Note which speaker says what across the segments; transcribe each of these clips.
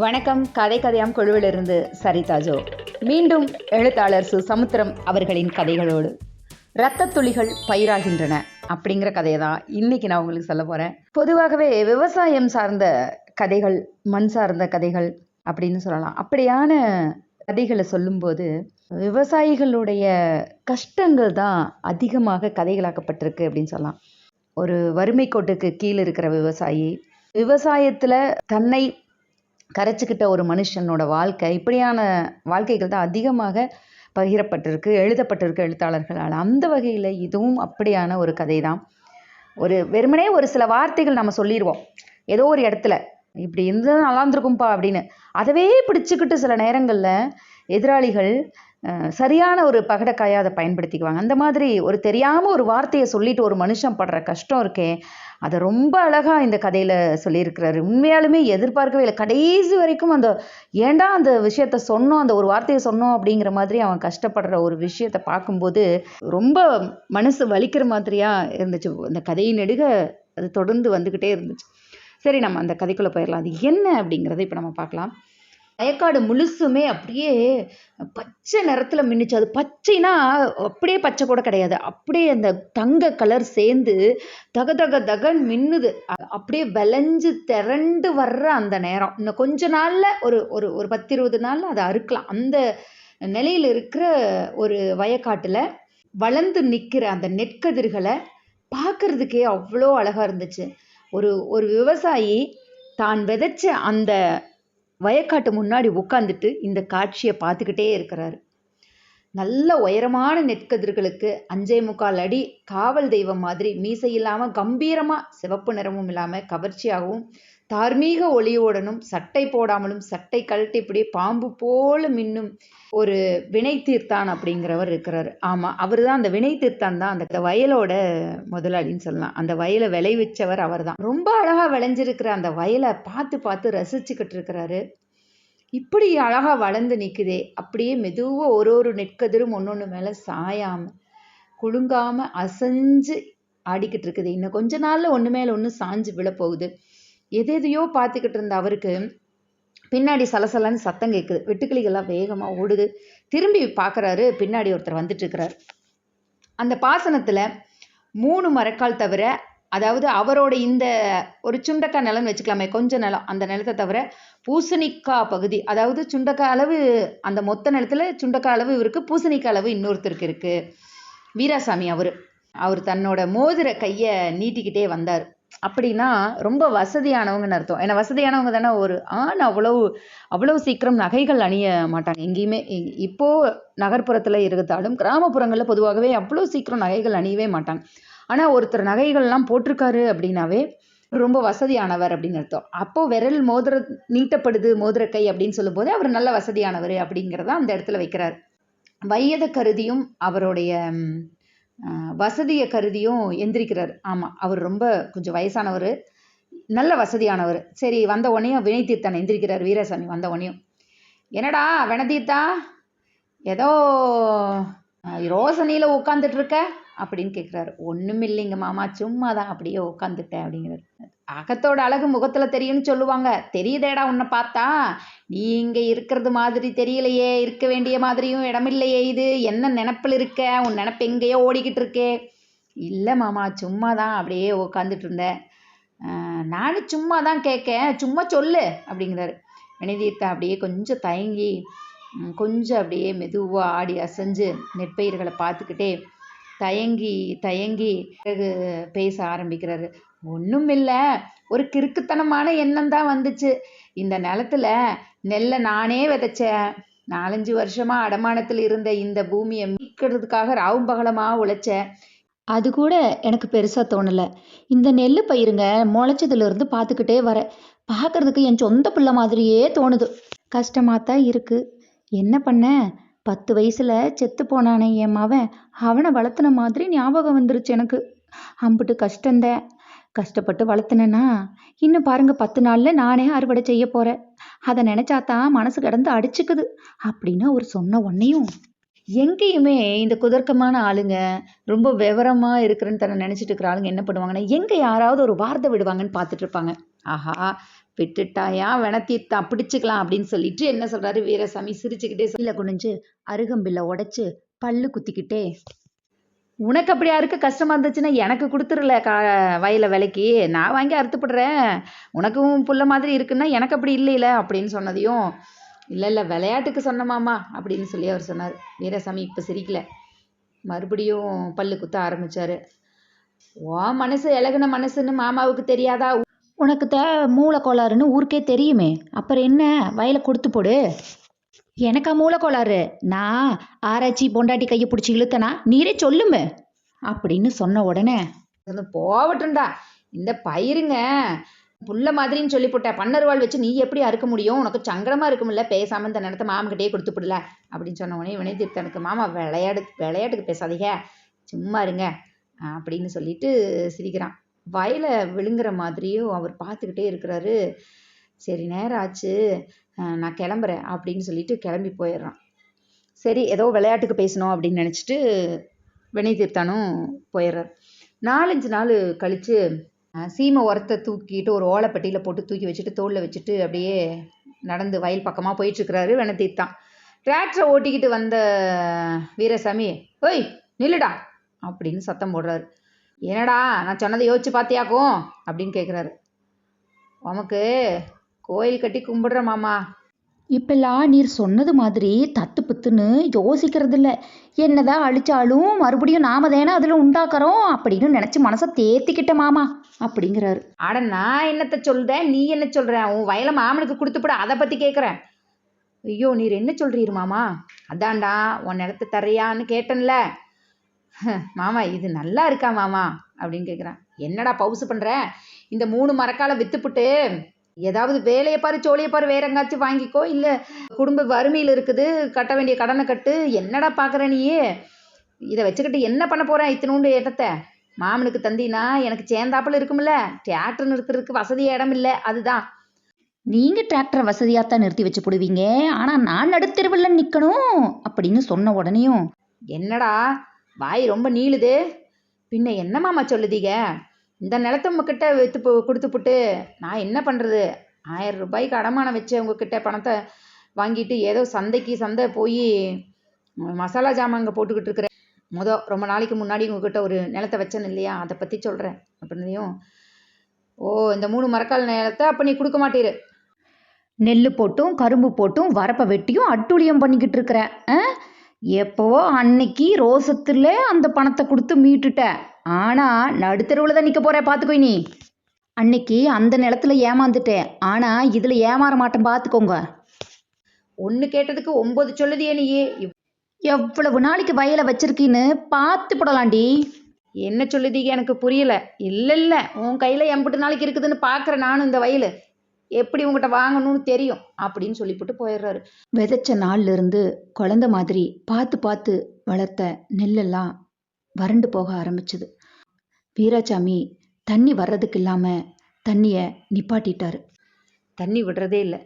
Speaker 1: வணக்கம். கதை கதையாம் குழுவிலிருந்து சரிதா ஜோ. மீண்டும் எழுத்தாளர் சு சமுத்திரம் அவர்களின் கதைகளோடு. இரத்த துளிகள் பயிராகின்றன அப்படிங்கிற கதையை தான் இன்னைக்கு நான் உங்களுக்கு சொல்ல போகிறேன் பொதுவாகவே விவசாயம் சார்ந்த கதைகள் மண் சார்ந்த கதைகள் அப்படின்னு சொல்லலாம். அப்படியான கதைகளை சொல்லும்போது விவசாயிகளுடைய கஷ்டங்கள் தான் அதிகமாக கதைகளாக்கப்பட்டிருக்கு அப்படின்னு சொல்லலாம். ஒரு வறுமை கோட்டுக்கு கீழே இருக்கிற விவசாயி விவசாயத்தில் தன்னை கரைச்சிக்கிட்ட ஒரு மனுஷனோட வாழ்க்கை இப்படியான வாழ்க்கைகள் தான் அதிகமாக பகிரப்பட்டிருக்கு எழுதப்பட்டிருக்கு எழுத்தாளர்களால். அந்த வகையில் இதுவும் அப்படியான ஒரு கதை தான் ஒரு வெறுமனே ஒரு சில வார்த்தைகள் நம்ம சொல்லிடுவோம் ஏதோ ஒரு இடத்துல. இப்படி இருந்தால் நல்லா இருந்திருக்கும்பா அப்படின்னு. அதவே பிடிச்சிக்கிட்டு சில நேரங்களில் எதிராளிகள் சரியான ஒரு பகடக்காயை அதை பயன்படுத்திக்குவாங்க. அந்த மாதிரி ஒரு தெரியாமல் ஒரு வார்த்தையை சொல்லிட்டு ஒரு மனுஷன் படுற கஷ்டம் இருக்கே அதை ரொம்ப அழகாக இந்த கதையில் சொல்லியிருக்கிறாரு. உண்மையாலுமே எதிர்பார்க்கவே இல்லை. கடைசி வரைக்கும் அந்த ஏன்டா அந்த விஷயத்த சொன்னோம் அந்த ஒரு வார்த்தையை சொன்னோம் அப்படிங்கிற மாதிரி அவன் கஷ்டப்படுற ஒரு விஷயத்த பார்க்கும்போது ரொம்ப மனசு வலிக்கிற மாதிரியாக இருந்துச்சு. அந்த கதையை நெடுக அது தொடர்ந்து வந்துக்கிட்டே இருந்துச்சு. சரி நம்ம அந்த கதைக்குள்ளே போயிடலாம் அது என்ன அப்படிங்கிறத இப்போ நம்ம பார்க்கலாம். வயக்காடு முழுசுமே அப்படியே பச்சை நிறத்தில் மின்னுச்சு. அது பச்சைனா அப்படியே பச்சை கூட கிடையாது. அப்படியே அந்த தங்க கலர் சேர்ந்து தக தக தகன் மின்னுது. அப்படியே விளைஞ்சு திரண்டு வர்ற அந்த நேரம். இன்னும் கொஞ்ச நாளில் ஒரு ஒரு ஒரு பத்து இருபது நாளில் அதை அறுக்கலாம். அந்த நிலையில் இருக்கிற ஒரு வயக்காட்டில் வளர்ந்து நிற்கிற அந்த நெற்கதிர்களை பார்க்கறதுக்கே அவ்வளோ அழகாக இருந்துச்சு. ஒரு ஒரு விவசாயி தான் விதைச்ச அந்த வயக்காட்டு முன்னாடி உட்காந்துட்டு இந்த காட்சியை பார்த்துக்கிட்டே இருக்கிறாரு. நல்ல உயரமான நெற்கதிர்களுக்கு அஞ்சே முக்கால் அடி காவல் தெய்வம் மாதிரி மீசை இல்லாமல் கம்பீரமாக சிவப்பு நிறமும் இல்லாமல் கவர்ச்சியாகவும் தார்மீக ஒளியோடனும் சட்டை போடாமலும் சட்டை கழட்டி இப்படி பாம்பு போல மின்னும் ஒரு வினை தீர்த்தான் அப்படிங்கிறவர் இருக்கிறாரு. ஆமாம் அவர் தான் அந்த வினை தீர்த்தான் தான் அந்த வயலோட முதலாளின்னு சொல்லலாம். அந்த வயலை விளைவிச்சவர் அவர் தான் ரொம்ப அழகாக விளைஞ்சிருக்கிற அந்த வயலை பார்த்து பார்த்து ரசிச்சுக்கிட்டு இருக்கிறாரு. இப்படி அழகாக வளர்ந்து நிற்குதே அப்படியே மெதுவாக ஒரு ஒரு நெற்கதிரும் ஒன்று ஒன்று மேலே சாயாமல் குலுங்காமல் அசைஞ்சு ஆடிக்கிட்டு இருக்குது. இன்னும் கொஞ்ச நாளில் ஒன்று மேலே ஒன்று சாஞ்சு விழப்போகுது. எது எதையோ பார்த்துக்கிட்டு இருந்த அவருக்கு பின்னாடி சலசலன்னு சத்தம் கேட்குது வெட்டுக்கிளிகள்லாம் வேகமாக ஓடுது. திரும்பி பார்க்குறாரு. பின்னாடி ஒருத்தர் வந்துட்டு இருக்கிறார் அந்த பாசனத்தில் மூணு மரக்கால் தவிர அதாவது அவரோட இந்த ஒரு சுண்டக்காய் நிலம்னு வச்சுக்கலாமே கொஞ்சம் நிலம் அந்த நிலத்தை தவிர பூசணிக்காய் பகுதி அதாவது சுண்டக்காய் அளவு அந்த மொத்த நிலத்துல சுண்டக்காய் அளவு இவருக்கு பூசணிக்காய் அளவு இன்னொருத்தருக்கு இருக்குது வீராசாமி அவர். அவர் தன்னோட மோதிர கையை நீட்டிக்கிட்டே வந்தார். அப்படின்னா ரொம்ப வசதியானவங்கன்னு அர்த்தம். ஏன்னா வசதியானவங்க தானே ஒரு ஆண் அவ்வளவு அவ்வளவு சீக்கிரம் நகைகள் அணிய மாட்டாங்க. எங்கேயுமே இ- இப்போ நகர்ப்புறத்துல இருந்தாலும் கிராமப்புறங்கள்ல பொதுவாகவே அவ்வளோ சீக்கிரம் நகைகள் அணியவே மாட்டாங்க. ஆனா ஒருத்தர் நகைகள்லாம் போட்டிருக்காரு அப்படின்னாவே ரொம்ப வசதியானவர் அப்படின்னு அர்த்தம். அப்போ விரல் மோதிர நீட்டப்படுது மோதிர கை அப்படின்னு சொல்லும்போது அவர் நல்ல வசதியானவர் அப்படிங்கிறத அந்த இடத்துல வைக்கிறார். வயதை கருதியும் அவருடைய வசதியை கருதியும் எந்திரிக்கிறார். ஆமாம் அவர் ரொம்ப கொஞ்சம் வயசானவர். நல்ல வசதியானவர். சரி வந்த உடனேயும் வினைத்தீர்த்தன் எந்திரிக்கிறார் வீரசாமி வந்த உடனேயும். என்னடா வினதீர்த்தா ஏதோ ரோசனியில் உட்காந்துட்டு இருக்க? அப்படின்னு கேட்குறாரு ஒன்றும் இல்லைங்க மாமா சும்மா தான் அப்படியே உட்காந்துட்டேன் அப்படிங்கிறார். அகத்தோட அழகு முகத்தில் தெரியும்னு சொல்லுவாங்க. தெரியுதேடா உன்னை பார்த்தா. நீ இங்கே இருக்கிறது மாதிரி தெரியலையே. இருக்க வேண்டிய மாதிரியும் இடமில்லையே இது. என்ன நினப்பில் இருக்க? உன் நினப்பு எங்கேயோ ஓடிக்கிட்டு இருக்கே. இல்லை மாமா சும்மா தான் அப்படியே உட்காந்துட்டு இருந்தேன். நானும் சும்மா தான் கேட்கேன். சும்மா சொல்லு அப்படிங்கிறாரு. வினதீர்த்தா அப்படியே கொஞ்சம் தயங்கி கொஞ்சம் அப்படியே மெதுவாக ஆடி அசைஞ்சு நெற்பயிர்களை பார்த்துக்கிட்டே தயங்கி தயங்கி பிறகு பேச ஆரம்பிக்கிறாரு. ஒன்றும் இல்லை ஒரு கிறுக்குத்தனமான எண்ணம் தான் வந்துச்சு. இந்த நிலத்துல நெல்லை நானே விதைச்சேன். நாலஞ்சு வருஷமா அடமானத்தில் இருந்த இந்த பூமியை மீட்கிறதுக்காக ராவும் பகலமாக உழைச்சேன். அது கூட எனக்கு பெருசாக தோணலை. இந்த நெல் பயிருங்க முளைச்சதுலேருந்து பார்த்துக்கிட்டே வரேன். பார்க்கறதுக்கு என் சொந்த பிள்ளை மாதிரியே தோணுது. கஷ்டமாக தான் இருக்குது என்ன பண்ண? பத்து வயசில் செத்து போனானே என் மவன். அவனை வளர்த்துன மாதிரி ஞாபகம் வந்துருச்சு எனக்கு. அம்புட்டு கஷ்டந்தேன். கஷ்டப்பட்டு வளர்த்துனேன்னா இன்னும் பாருங்க பத்து நாள்ல நானே அறுவடை செய்ய போறேன். அதை நினைச்சாதான் மனசு கிடந்து அடிச்சுக்குது அப்படின்னு அவர் சொன்ன உடனேயும் எங்கேயுமே இந்த குதர்க்கமான ஆளுங்க ரொம்ப விவரமா இருக்கிறேன்னு தன்னை நினைச்சிட்டு இருக்கிற ஆளுங்க என்ன பண்ணுவாங்கன்னா எங்க யாராவது ஒரு வார்த்தை விடுவாங்கன்னு பார்த்துட்டு இருப்பாங்க. ஆஹா விட்டுட்டாயா வெணத்தீர்த்தான் பிடிச்சிக்கலாம் அப்படின்னு சொல்லிட்டு என்ன சொல்றாரு வீரசாமி சிரிச்சுக்கிட்டே இல்லை குனிஞ்சு அருகம்பில்ல உடைச்சு பல்லு குத்திக்கிட்டே உனக்கு அப்படி யாருக்கு கஷ்டமா இருந்துச்சுன்னா எனக்கு கொடுத்துருல கா வயல விலைக்கு. நான் வாங்கி அறுத்துப்படுறேன். உனக்கும் புள்ள மாதிரி இருக்குன்னா எனக்கு அப்படி இல்லையில அப்படின்னு சொன்னதையும் இல்லை இல்லை விளையாட்டுக்கு சொன்னமாமா அப்படின்னு சொல்லி அவர் சொன்னார். வீரசாமி இப்போ சிரிக்கல. மறுபடியும் பல்லு குத்த ஆரம்பித்தார் ஓ மனசு இலகுன மனசுன்னு மாமாவுக்கு தெரியாதா? உனக்கு த மூளை கோளாறுன்னு ஊருக்கே தெரியுமே. அப்புறம் என்ன? வயலை கொடுத்து போடு. எனக்கா மூலக்கோளாறு நான் ஆராய்ச்சி பொண்டாட்டி கையை பிடிச்சி இழுத்தனா நீரே சொல்லுமே. அப்படின்னு சொன்ன உடனே போகட்டும்டா இந்த பயிருங்க. புள்ள மாதிரின்னு சொல்லி போட்ட பன்னருவாள் வச்சு நீ எப்படி அறுக்க முடியும்? உனக்கு சங்கடமா இருக்கும்ல பேசாம இந்த நேரத்தை மாமன்கிட்டயே கொடுத்து விடல. அப்படின்னு சொன்ன உடனே வினை தீர்த்தனுக்கு மாமா விளையாடு விளையாட்டுக்கு பேசாதீங்க. சும்மா இருங்க. அப்படின்னு சொல்லிட்டு சிரிக்கிறான். வயலை விழுங்குற மாதிரியும் அவர் பார்த்துக்கிட்டே இருக்கிறாரு. சரி நேரம் ஆச்சு. நான் கிளம்புறேன் அப்படின்னு சொல்லிட்டு கிளம்பி போயிடுறான். சரி ஏதோ விளையாட்டுக்கு பேசணும் அப்படின்னு நினச்சிட்டு வினை தீர்த்தானும் போயிடுறார். நாலஞ்சு நாள் கழித்து சீமை உரத்தை தூக்கிட்டு ஒரு ஓலைப்பட்டியில் போட்டு தூக்கி வச்சுட்டு தோளில் வச்சுட்டு அப்படியே நடந்து வயல் பக்கமாக போயிட்டுருக்கிறாரு வினத்தீர்த்தான் டிராக்டரை ஓட்டிக்கிட்டு வந்த வீரசாமி ஓய் நில்லுடா அப்படின்னு சத்தம் போடுறாரு. என்னடா நான் சொன்னதை யோசிச்சு பார்த்தியாக்கும்? அப்படின்னு கேட்குறாரு உமக்கு கோயில் கட்டி கும்பிடுற மாமா. இப்பெல்லாம் நீர் சொன்னது மாதிரி தத்து புத்துன்னு யோசிக்கிறது இல்லை என்னதான் அழிச்சாலும் மறுபடியும் நாம தானே அதில் உண்டாக்குறோம் அப்படின்னு நினச்சி மனசை தேத்திக்கிட்ட மாமா அப்படிங்கிறாரு. அட நான் என்னத்த சொல்றேன்? நீ என்ன சொல்ற? உன் வயலை மாமனுக்கு கொடுத்துப்பட அதை பற்றி கேட்குறேன் ஐயோ நீர் என்ன சொல்றீர் மாமா? அதான்டா உன் நிலத்தை தர்றியான்னு கேட்டேன்ல. மாமா இது நல்லா இருக்கா மாமா? அப்படின்னு கேட்குறான் என்னடா பவுசு பண்ணுற இந்த மூணு மரக்காலை வித்துப்புட்டு ஏதாவது வேலையை பாரு சோழியை பாரு வேற எங்காச்சும் வாங்கிக்கோ. இல்லை குடும்ப வறுமையில் இருக்குது கட்ட வேண்டிய கடனை கட்டு. என்னடா பார்க்குற நீ இதை வச்சுக்கிட்டு என்ன பண்ண போகிறேன் இத்தினூண்டு இடத்த மாமனுக்கு தந்தினா எனக்கு சேர்ந்தாப்புல இருக்கும்ல. டிராக்டர் நிறுத்துறதுக்கு வசதி இடம் இல்லை அதுதான். நீங்கள் டிராக்டரை வசதியாக தான் நிறுத்தி வச்சு போடுவீங்க. ஆனால் நான் நடுத்தெருவில் நிற்கணும் அப்படின்னு சொன்ன உடனேயும் என்னடா வாய் ரொம்ப நீளுது. பின்ன என்ன மாமா சொல்லுதீங்க? இந்த நிலத்தை உங்ககிட்ட வித்து கொடுத்துப்புட்டு நான் என்ன பண்ணுறது ஆயிரம் ரூபாய்க்கு அடமானம் வச்சு உங்ககிட்ட பணத்தை வாங்கிட்டு ஏதோ சந்தைக்கு சந்தை போய் மசாலா ஜாமான் போட்டுக்கிட்டு இருக்கிறேன் முத ரொம்ப நாளைக்கு முன்னாடி உங்ககிட்ட ஒரு நிலத்தை வச்சேன் இல்லையா? அதை பற்றி சொல்கிறேன் அப்படின்னதையும் ஓ இந்த மூணு மரக்கால் நிலத்தை அப்போ நீ கொடுக்க மாட்டீரு நெல் போட்டும் கரும்பு போட்டும் வரப்பை வெட்டியும் அட்டுழியம் பண்ணிக்கிட்டு இருக்கிறேன் ஆ? எப்போவோ அன்னைக்கு ரோசத்துல அந்த பணத்தை கொடுத்து மீட்டுட்டேன் ஆனால் நடுத்தருவில் தான் நிற்க போகிற பார்த்துக்கோ நீ அன்னைக்கு அந்த நிலத்துல ஏமாந்துட்டேன் ஆனால் இதில் ஏமாற மாட்டேன் பார்த்துக்கோங்க ஒன்று கேட்டதுக்கு ஒம்பது சொல்லுதியே நீ எவ்வளவு நாளைக்கு வயலை வச்சிருக்கீன்னு பார்த்து போடலாண்டி. என்ன சொல்லுதீங்க எனக்கு புரியல. இல்லை இல்லை. உன் கையில் எம்பிட்டு நாளைக்கு இருக்குதுன்னு பார்க்குறேன் நானும் இந்த வயல். எப்படி உங்ககிட்ட வாங்கணும்னு தெரியும்? அப்படின்னு சொல்லிவிட்டு போயிடுறாரு. விதைச்ச நாள்ல இருந்து குழந்த மாதிரி பார்த்து பார்த்து வளர்த்த நெல்லெல்லாம் வறண்டு போக ஆரம்பிச்சுது. வீராசாமி தண்ணி வர்றதுக்கு இல்லாமல் தண்ணியை நிப்பாட்டிட்டாரு. தண்ணி விடுறதே இல்லை.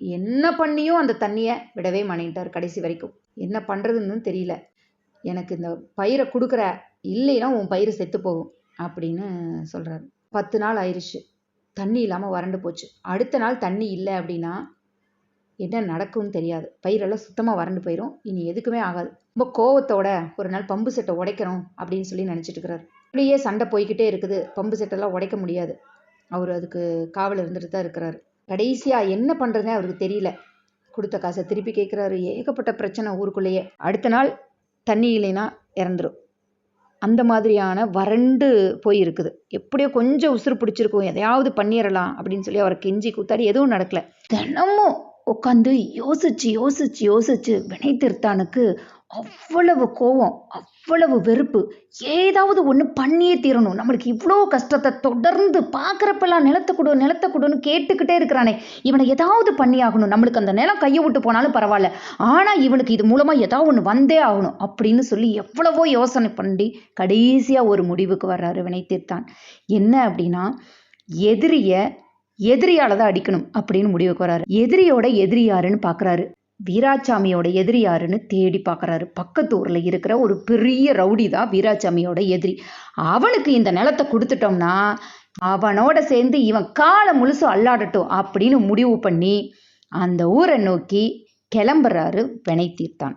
Speaker 1: என்ன பண்ணியும் அந்த தண்ணியை விடவே மாட்டேன்ட்டார் கடைசி வரைக்கும். என்ன பண்ணுறதுன்னு தெரியல. எனக்கு இந்த பயிரை கொடுக்குற இல்லைன்னா உன் பயிர் செத்து போகும் அப்படின்னு சொல்கிறாரு பத்து நாள் ஆயிடுச்சு. தண்ணி இல்லாமல் வறண்டு போச்சு. அடுத்த நாள் தண்ணி இல்லை அப்படின்னா என்ன நடக்கும்னு தெரியாது. பயிரெல்லாம் சுத்தமாக வறண்டு போயிடும் இனி எதுக்குமே ஆகாது. ரொம்ப கோவத்தோட ஒரு நாள் பம்பு செட்டை உடைக்கணும் அப்படின்னு சொல்லி நினச்சிட்டு இருக்கிறாரு. இப்படியே சண்டை போய்கிட்டே இருக்குது. பம்பு செட்டெல்லாம் உடைக்க முடியாது. அவர் அதுக்கு காவல் இருந்துட்டு தான் இருக்கிறாரு. கடைசியாக என்ன பண்ணுறதுனே அவருக்கு தெரியல. கொடுத்த காசை திருப்பி கேட்குறாரு. ஏகப்பட்ட பிரச்சனை ஊருக்குள்ளேயே. அடுத்த நாள் தண்ணி இல்லைன்னா இறந்துடும் அந்த மாதிரியான வறண்டு போயிருக்குது. எப்படியோ கொஞ்சம் உசுறு பிடிச்சிருக்கும். எதையாவது பண்ணிடலாம் அப்படின்னு சொல்லி அவரை கெஞ்சி கூத்தாடி எதுவும் நடக்கல. தினமும் உட்காந்து யோசிச்சு யோசிச்சு யோசிச்சு வினை திருத்தானுக்கு அவ்வளவு கோவம் அவ்வளவு வெறுப்பு. ஏதாவது ஒன்று பண்ணியே தீரணும். நம்மளுக்கு இவ்வளோ கஷ்டத்தை தொடர்ந்து பார்க்குறப்பெல்லாம் நிலத்தை கொடு நிலத்தை கொடுன்னு கேட்டுக்கிட்டே இருக்கிறானே. இவனை ஏதாவது பண்ணியாகணும் நம்மளுக்கு அந்த நிலம் கையை விட்டு போனாலும் பரவாயில்ல. ஆனால் இவனுக்கு இது மூலமாக ஏதாவது ஒன்று வந்தே ஆகணும் அப்படின்னு சொல்லி எவ்வளவோ யோசனை பண்ணி கடைசியாக ஒரு முடிவுக்கு வர்றாரு வினை தீர்த்தான் என்ன அப்படின்னா எதிரியை எதிரியால் தான் அடிக்கணும் அப்படின்னு முடிவுக்கு வர்றாரு. எதிரியோட எதிரி யாருன்னு பார்க்குறாரு வீராசாமியோட எதிரி யாருன்னு தேடி பார்க்குறாரு. பக்கத்து ஊரில் இருக்கிற ஒரு பெரிய ரவுடி தான் வீராசாமியோட எதிரி. அவனுக்கு இந்த நிலத்தை கொடுத்துட்டோம்னா அவனோட சேர்ந்து இவன் காலை முழுசு அல்லாடட்டும் அப்படின்னு முடிவு பண்ணி அந்த ஊரை நோக்கி கிளம்புறாரு வினை தீர்த்தான்